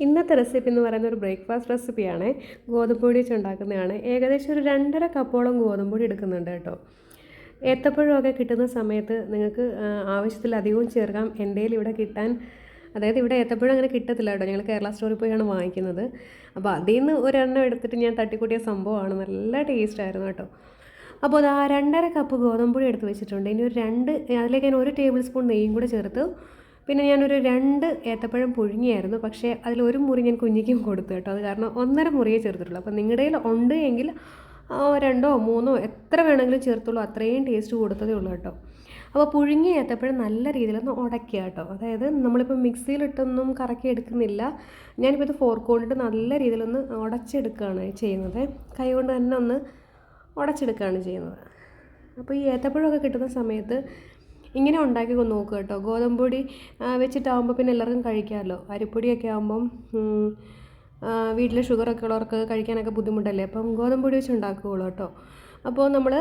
ഇന്നത്തെ റെസിപ്പി എന്ന് പറയുന്ന ഒരു ബ്രേക്ക്ഫാസ്റ്റ് റെസിപ്പിയാണ് ഗോതമ്പ് പൊടി വെച്ച് ഉണ്ടാക്കുന്നതാണ്. ഏകദേശം ഒരു രണ്ടര കപ്പോളം ഗോതമ്പ് പൊടി എടുക്കുന്നുണ്ട് കേട്ടോ. ഏത്തപ്പഴമൊക്കെ കിട്ടുന്ന സമയത്ത് നിങ്ങൾക്ക് ആവശ്യത്തിലധികവും ചേർക്കാം. എന്റെ ഇവിടെ കിട്ടാൻ അതായത് ഇവിടെ ഏത്തപ്പഴം അങ്ങനെ കിട്ടത്തില്ല കേട്ടോ. ഞങ്ങൾ കേരള സ്റ്റോറിൽ പോയാണ് വാങ്ങിക്കുന്നത്. അപ്പോൾ അതിൽ നിന്ന് ഒരെണ്ണം എടുത്തിട്ട് ഞാൻ തട്ടിക്കൂട്ടിയ സംഭവമാണ്. നല്ല ടേസ്റ്റ് ആയിരുന്നു കേട്ടോ. അപ്പോൾ അത് ആ രണ്ടര കപ്പ് ഗോതമ്പൊടി എടുത്ത് വെച്ചിട്ടുണ്ട്. ഇനി ഒരു രണ്ട് അതിലേക്ക് ഞാൻ ഒരു ടേബിൾ സ്പൂൺ നെയ്യും കൂടെ ചേർത്ത് പിന്നെ ഞാനൊരു രണ്ട് ഏത്തപ്പഴം പുഴുങ്ങിയായിരുന്നു. പക്ഷേ അതിൽ ഒരു മുറി ഞാൻ കുഞ്ഞിക്കും കൊടുത്തു കേട്ടോ. അത് കാരണം ഒന്നര മുറിയേ ചേർത്തിട്ടുള്ളൂ. അപ്പോൾ നിങ്ങളുടെ കയ്യിൽ ഉണ്ട് എങ്കിൽ രണ്ടോ മൂന്നോ എത്ര വേണമെങ്കിലും ചേർത്തുള്ളൂ. അത്രയും ടേസ്റ്റ് കൊടുത്തതേ ഉള്ളൂ കേട്ടോ. അപ്പോൾ പുഴുങ്ങിയ ഏത്തപ്പഴം നല്ല രീതിയിലൊന്ന് ഉടയ്ക്കുക കേട്ടോ. അതായത് നമ്മളിപ്പോൾ മിക്സിയിലിട്ടൊന്നും കറക്കി എടുക്കുന്നില്ല. ഞാനിപ്പോൾ ഇത് ഫോർക്ക് കൊണ്ടിട്ട് നല്ല രീതിയിലൊന്ന് ഉടച്ചെടുക്കുകയാണ് ചെയ്യുന്നത്. കൈ കൊണ്ട് തന്നെ ഒന്ന് ഉടച്ചെടുക്കുകയാണ് ചെയ്യുന്നത്. അപ്പോൾ ഈ ഏത്തപ്പഴമൊക്കെ കിട്ടുന്ന സമയത്ത് ഇങ്ങനെ ഉണ്ടാക്കി നോക്കുക കേട്ടോ. ഗോതമ്പ് പൊടി വെച്ചിട്ടാകുമ്പോൾ പിന്നെ എല്ലാവർക്കും കഴിക്കാമല്ലോ. അരിപ്പൊടിയൊക്കെ ആകുമ്പം വീട്ടിൽ ഷുഗറൊക്കെ ഉള്ളവർക്ക് കഴിക്കാനൊക്കെ ബുദ്ധിമുട്ടല്ലേ? അപ്പം ഗോതമ്പ് പൊടി വെച്ച് ഉണ്ടാക്കുകയുള്ളൂ കേട്ടോ. അപ്പോൾ നമ്മൾ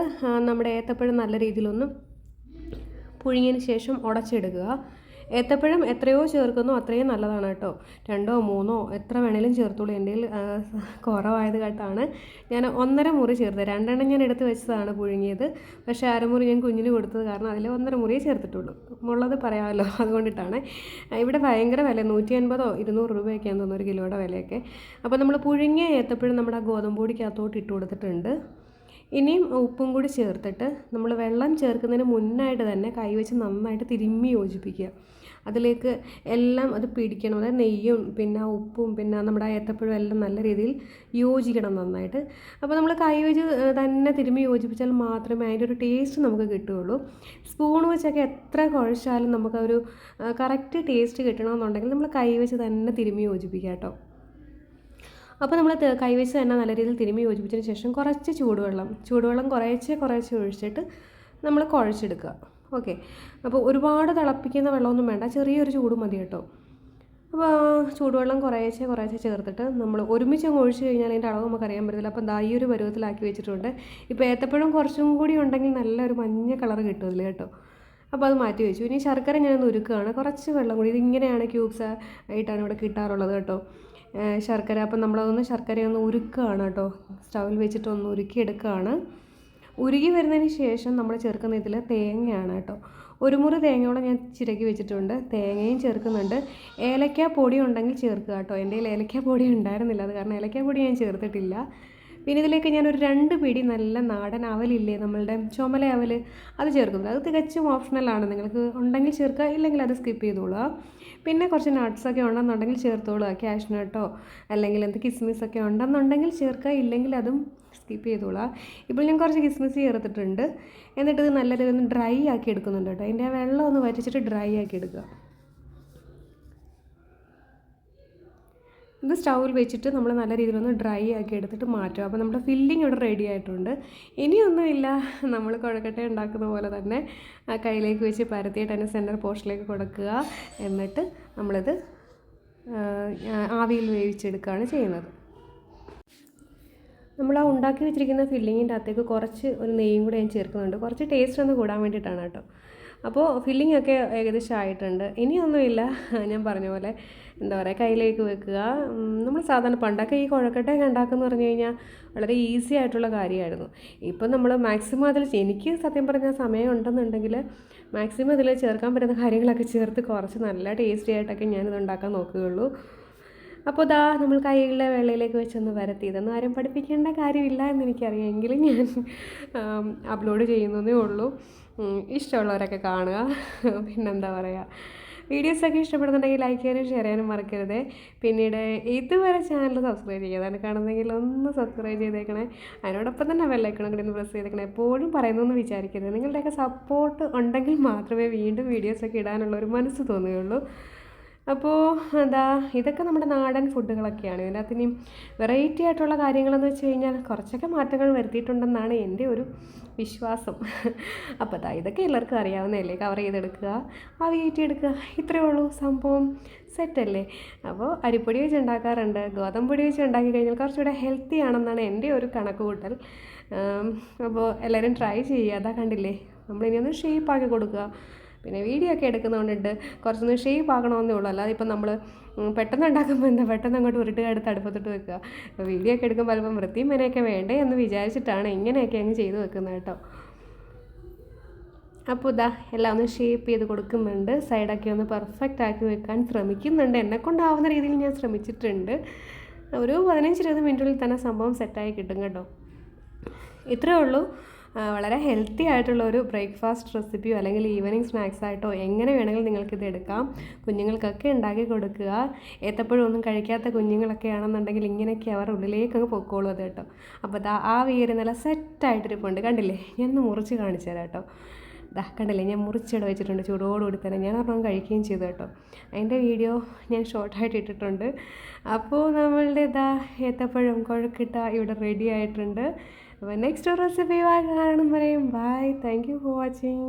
നമ്മുടെ ഏത്തപ്പഴം നല്ല രീതിയിലൊന്നും പുഴുങ്ങിയതിന് ശേഷം ഉടച്ചെടുക്കുക. ഏത്തപ്പഴം എത്രയോ ചേർക്കുന്നോ അത്രയും നല്ലതാണ് കേട്ടോ. രണ്ടോ മൂന്നോ എത്ര വേണേലും ചേർത്തുള്ളൂ എന്റെ കുറവായത് കേട്ടാണ്. ഞാൻ ഒന്നര മുറി ചേർത്തത് രണ്ടെണ്ണം ഞാൻ എടുത്ത് വെച്ചതാണ് പുഴുങ്ങിയത്. പക്ഷേ അരമുറി ഞാൻ കുഞ്ഞിന് കൊടുത്തത് കാരണം അതിൽ ഒന്നര മുറിയേ ചേർത്തിട്ടുള്ളൂ. ഉള്ളത് പറയാമല്ലോ അതുകൊണ്ടിട്ടാണ്. ഇവിടെ ഭയങ്കര വില നൂറ്റി അൻപതോ ഇരുന്നൂറ് രൂപയൊക്കെയാണെന്ന് തോന്നുന്നു ഒരു കിലോയുടെ വിലയൊക്കെ. അപ്പോൾ നമ്മൾ പുഴുങ്ങിയ ഏത്തപ്പഴം നമ്മുടെ ഗോതമ്പ് പൊടിക്കകത്തോട്ട് ഇട്ട് കൊടുത്തിട്ടുണ്ട്. ഇനിയും ഉപ്പും കൂടി ചേർത്തിട്ട് നമ്മൾ വെള്ളം ചേർക്കുന്നതിന് മുന്നായിട്ട് തന്നെ കൈവച്ച് നന്നായിട്ട് തിരുമ്മി യോജിപ്പിക്കുക. അതിലേക്ക് എല്ലാം അത് പിടിക്കണം. അതായത് നെയ്യും പിന്നെ ഉപ്പും പിന്നെ നമ്മുടെ ഏത്തപ്പഴം എല്ലാം നല്ല രീതിയിൽ യോജിക്കണം നന്നായിട്ട്. അപ്പോൾ നമ്മൾ കൈവച്ച് തന്നെ തിരുമ്മി യോജിപ്പിച്ചാൽ മാത്രമേ അതിന്റെ ഒരു ടേസ്റ്റ് നമുക്ക് കിട്ടുകയുള്ളൂ. സ്പൂൺ വെച്ചൊക്കെ എത്ര കുഴച്ചാലും നമുക്കൊരു കറക്റ്റ് ടേസ്റ്റ് കിട്ടണമെന്നുണ്ടെങ്കിൽ നമ്മൾ കൈവച്ച് തന്നെ തിരുമ്മി യോജിപ്പിക്കാം കേട്ടോ. അപ്പോൾ നമ്മൾ കൈവച്ച് തന്നെ നല്ല രീതിയിൽ തിരുമ്മി യോജിപ്പിച്ചതിന് ശേഷം കുറച്ച് ചൂടുവെള്ളം ചൂടുവെള്ളം കുറേശ്ശെ കുറേശ്ശെ ഒഴിച്ചിട്ട് നമ്മൾ കുഴച്ചെടുക്കുക. ഓക്കെ. അപ്പോൾ ഒരുപാട് തിളപ്പിക്കുന്ന വെള്ളമൊന്നും വേണ്ട ചെറിയൊരു ചൂട് മതി കേട്ടോ. അപ്പോൾ ചൂടുവെള്ളം കുറേശ്ശെ കുറേശ്ശെ ചേർത്തിട്ട് നമ്മൾ ഒരുമിച്ച് അങ്ങ് ഒഴിച്ച് കഴിഞ്ഞാൽ അതിന്റെ അളവ് നമുക്ക് അറിയാൻ പറ്റത്തില്ല. അപ്പം ദാ ഈ ഒരു പരുവത്തിലാക്കി വെച്ചിട്ടുണ്ട്. ഇപ്പോൾ ഏത്തപ്പഴം കുറച്ചും കൂടി ഉണ്ടെങ്കിൽ നല്ലൊരു മഞ്ഞ കളർ കിട്ടും അതിൽ കേട്ടോ. അപ്പോൾ അത് മാറ്റി വെച്ചു. ഇനി ശർക്കര ഞാനൊന്ന് ഉരുക്കുകയാണ് കുറച്ച് വെള്ളം കൂടി. ഇതിങ്ങനെയാണ് ക്യൂബ്സ് ആയിട്ടാണ് ഇവിടെ കിട്ടാറുള്ളത് കേട്ടോ. ശർക്കര. അപ്പം നമ്മളതൊന്ന് ശർക്കരയൊന്ന് ഉരുക്കുകയാണ് കേട്ടോ. സ്റ്റൗവിൽ വെച്ചിട്ട് ഒന്ന് ഉരുക്കി എടുക്കുകയാണ് ഉരുകി വരുന്നതിന് ശേഷം നമ്മൾ ചേർക്കുന്ന ഇതിൽ തേങ്ങയാണ് കേട്ടോ. ഒരു മുറി തേങ്ങയോളം ഞാൻ ചിരകി വെച്ചിട്ടുണ്ട്. തേങ്ങയും ചേർക്കുന്നുണ്ട്. ഏലക്ക പൊടി ഉണ്ടെങ്കിൽ ചേർക്കുക കേട്ടോ. എന്റെ കയ്യിൽ ഏലക്ക പൊടി ഉണ്ടായിരുന്നില്ല. അത് കാരണം ഏലക്ക പൊടി ഞാൻ ചേർത്തിട്ടില്ല. പിന്നെ ഇതിലേക്ക് ഞാനൊരു രണ്ട് പിടി നല്ല നാടൻ അവലില്ലേ നമ്മളുടെ ചുമല അവൽ അത് ചേർക്കുന്നത് അത് തികച്ചും ഓപ്ഷണലാണ് നിങ്ങൾക്ക് ഉണ്ടെങ്കിൽ ചേർക്കുക ഇല്ലെങ്കിൽ അത് സ്കിപ്പ് ചെയ്തോളുക. പിന്നെ കുറച്ച് നട്ട്സൊക്കെ ഉണ്ടെന്നുണ്ടെങ്കിൽ ചേർത്തോളുക ക്യാഷ് നട്ടോ അല്ലെങ്കിൽ എന്ത് കിസ്മിസ് ഒക്കെ ഉണ്ടെന്നുണ്ടെങ്കിൽ ചേർക്കുക. ഇല്ലെങ്കിൽ അതും സ്കിപ്പ് ചെയ്തോളാം. ഇപ്പോൾ ഞാൻ കുറച്ച് കിസ്മിസ് ചേർത്തിട്ടുണ്ട്. എന്നിട്ട് ഇത് നല്ല രീതിയിൽ ഡ്രൈ ആക്കി എടുക്കുന്നുണ്ട് കേട്ടോ. അതിന്റെ വെള്ളം ഒന്ന് വറ്റിച്ചിട്ട് ഡ്രൈ ആക്കി എടുക്കുക. ഇത് സ്റ്റൗവിൽ വെച്ചിട്ട് നമ്മൾ നല്ല രീതിയിൽ ഒന്ന് ഡ്രൈ ആക്കി എടുത്തിട്ട് മാറ്റും അപ്പോൾ നമ്മുടെ ഫില്ലിംഗ് ഇവിടെ റെഡി ആയിട്ടുണ്ട്. ഇനിയൊന്നുമില്ല നമ്മൾ കുഴക്കട്ട ഉണ്ടാക്കുന്ന പോലെ തന്നെ കയ്യിലേക്ക് വെച്ച് പരത്തിയിട്ട് അതിന്റെ സെന്റർ പോർഷനിലേക്ക് കൊടുക്കുക. എന്നിട്ട് നമ്മളിത് ആവിയിൽ വേവിച്ചെടുക്കുകയാണ് ചെയ്യുന്നത്. നമ്മൾ ആ ഉണ്ടാക്കി വെച്ചിരിക്കുന്ന ഫില്ലിങ്ങിന്റെ അകത്തേക്ക് കുറച്ച് ഒരു നെയ്യും കൂടെ ഞാൻ ചേർക്കുന്നുണ്ട്. കുറച്ച് ടേസ്റ്റ് ഒന്ന് കൂടാൻ വേണ്ടിയിട്ടാണ് കേട്ടോ. അപ്പോൾ ഫില്ലിംഗ് ഒക്കെ ഏകദേശം ആയിട്ടുണ്ട്. ഇനിയൊന്നുമില്ല. ഞാൻ പറഞ്ഞ പോലെ എന്താ പറയുക കയ്യിലേക്ക് വെക്കുക. നമ്മൾ സാധാരണ പണ്ടൊക്കെ ഈ കുഴക്കട്ടയൊക്കെ ഉണ്ടാക്കുമെന്ന് പറഞ്ഞു കഴിഞ്ഞാൽ വളരെ ഈസി ആയിട്ടുള്ള കാര്യമായിരുന്നു. ഇപ്പം നമ്മൾ മാക്സിമം അതിൽ എനിക്ക് സത്യം പറഞ്ഞാൽ സമയം ഉണ്ടെന്നുണ്ടെങ്കിൽ മാക്സിമം ഇതിൽ ചേർക്കാൻ പറ്റുന്ന കാര്യങ്ങളൊക്കെ ചേർത്ത് കുറച്ച് നല്ല ടേസ്റ്റി ആയിട്ടൊക്കെ ഞാനിത് ഉണ്ടാക്കാൻ നോക്കുകയുള്ളൂ. അപ്പോൾ ദാ നമ്മൾ കൈകളുടെ വെള്ളയിലേക്ക് വെച്ചൊന്ന് വരത്തി. ഇതൊന്നും ആരും പഠിപ്പിക്കേണ്ട കാര്യമില്ല എന്ന് എനിക്കറിയാം എങ്കിലും ഞാൻ അപ്ലോഡ് ചെയ്യുന്നതേ ഉള്ളൂ. ഇഷ്ടമുള്ളവരൊക്കെ കാണുക. പിന്നെന്താ പറയുക വീഡിയോസൊക്കെ ഇഷ്ടപ്പെടുന്നുണ്ടെങ്കിൽ ലൈക്ക് ചെയ്യാനും ഷെയർ ചെയ്യാനും മറക്കരുത്. പിന്നീട് ഇതുവരെ ചാനൽ സബ്സ്ക്രൈബ് ചെയ്യാതാണ് കാണുന്നെങ്കിൽ ഒന്ന് സബ്സ്ക്രൈബ് ചെയ്തേക്കണേ. അതിനോടൊപ്പം തന്നെ ബെല്ലൈക്കണം കൂടി ഒന്ന് പ്രസ് ചെയ്തേക്കണേ. എപ്പോഴും പറയുന്നൊന്നും വിചാരിക്കരുത്. നിങ്ങളുടെയൊക്കെ സപ്പോർട്ട് ഉണ്ടെങ്കിൽ മാത്രമേ വീണ്ടും വീഡിയോസൊക്കെ ഇടാനുള്ള ഒരു മനസ്സ് തോന്നുകയുള്ളൂ. അപ്പോൾ എന്താ ഇതൊക്കെ നമ്മുടെ നാടൻ ഫുഡുകളൊക്കെയാണ്. ഇതിനകത്ത് ഇനിയും വെറൈറ്റി ആയിട്ടുള്ള കാര്യങ്ങളെന്ന് വെച്ച് കഴിഞ്ഞാൽ കുറച്ചൊക്കെ മാറ്റങ്ങൾ വരുത്തിയിട്ടുണ്ടെന്നാണ് എന്റെ ഒരു വിശ്വാസം. അപ്പോൾ അതാ ഇതൊക്കെ എല്ലാവർക്കും അറിയാവുന്നതല്ലേ കവർ ചെയ്തെടുക്കുക ആ വീട്ടി എടുക്കുക ഇത്രയേ ഉള്ളൂ സംഭവം സെറ്റല്ലേ അപ്പോൾ അരിപ്പൊടി വെച്ച് ഉണ്ടാക്കാറുണ്ട് ഗോതമ്പ് പൊടി വെച്ച് ഉണ്ടാക്കി കഴിഞ്ഞാൽ കുറച്ചുകൂടെ ഹെൽത്തി ആണെന്നാണ് എന്റെ ഒരു കണക്ക് കൂട്ടൽ. അപ്പോൾ എല്ലാവരും ട്രൈ ചെയ്യുക അതാ കണ്ടില്ലേ? നമ്മളിനി ഒന്ന് ഷേപ്പാക്കി കൊടുക്കുക. പിന്നെ വീഡിയോ ഒക്കെ എടുക്കുന്നതുകൊണ്ടിട്ട് കുറച്ചൊന്ന് ഷേപ്പ് ആക്കണമെന്നേ ഉള്ളൂ. അല്ലാതെ ഇപ്പം നമ്മൾ പെട്ടെന്ന് ഉണ്ടാക്കുമ്പോൾ എന്താ പെട്ടെന്ന് അങ്ങോട്ട് ഉരുട്ട് എടുത്ത് അടുപ്പത്തിട്ട് വെക്കുക. വീഡിയോ ഒക്കെ എടുക്കുമ്പോൾ അല്പം വൃത്തിയും മെനയൊക്കെ വേണ്ടേ എന്ന് വിചാരിച്ചിട്ടാണ് ഇങ്ങനെയൊക്കെ അങ്ങ് ചെയ്ത് വെക്കുന്നത് കേട്ടോ. അപ്പോൾ ഇതാ എല്ലാം ഒന്ന് ഷേപ്പ് ചെയ്ത് കൊടുക്കുന്നുണ്ട്. സൈഡൊക്കെ ഒന്ന് പെർഫെക്റ്റ് ആക്കി വെക്കാൻ ശ്രമിക്കുന്നുണ്ട്. എന്നെ കൊണ്ടാവുന്ന രീതിയിൽ ഞാൻ ശ്രമിച്ചിട്ടുണ്ട്. ഒരു പതിനഞ്ച് ഇരുപത് മിനിറ്റുള്ളിൽ തന്നെ സംഭവം സെറ്റായി കിട്ടും കേട്ടോ. ഇത്രയേ ഉള്ളൂ. വളരെ ഹെൽത്തി ആയിട്ടുള്ള ഒരു ബ്രേക്ക്ഫാസ്റ്റ് റെസിപ്പിയോ അല്ലെങ്കിൽ ഈവനിങ് സ്നാക്സ് ആയിട്ടോ എങ്ങനെ വേണമെങ്കിലും നിങ്ങൾക്കിത് എടുക്കാം. കുഞ്ഞുങ്ങൾക്കൊക്കെ ഉണ്ടാക്കി കൊടുക്കുക. ഏത്തപ്പഴം ഒന്നും കഴിക്കാത്ത കുഞ്ഞുങ്ങളൊക്കെ ആണെന്നുണ്ടെങ്കിൽ ഇങ്ങനെയൊക്കെ അവർ ഉള്ളിലേക്ക് അങ്ങ് പൊക്കോളൂ അത് കേട്ടോ. അപ്പോൾ ദാ ആ വീര് നല്ല സെറ്റായിട്ടിരിപ്പുണ്ട് കണ്ടില്ലേ? ഞാൻ ഒന്ന് മുറിച്ച് കാണിച്ചു തരാം കേട്ടോ. ദാ കണ്ടില്ലേ? ഞാൻ മുറിച്ചിട വെച്ചിട്ടുണ്ട്. ചൂടോടുകൂടി തന്നെ ഞാൻ ഒരെണ്ണം കഴിക്കുകയും ചെയ്തു കേട്ടോ. അതിന്റെ വീഡിയോ ഞാൻ ഷോർട്ടായിട്ട് ഇട്ടിട്ടുണ്ട്. അപ്പോൾ നമ്മളുടെ ഇതാ ഏത്തപ്പഴം കുഴക്കിട്ട ഇവിടെ റെഡി ആയിട്ടുണ്ട്. അപ്പോൾ നെക്സ്റ്റ് റെസിപ്പി കാണും പറയും bye thank you for watching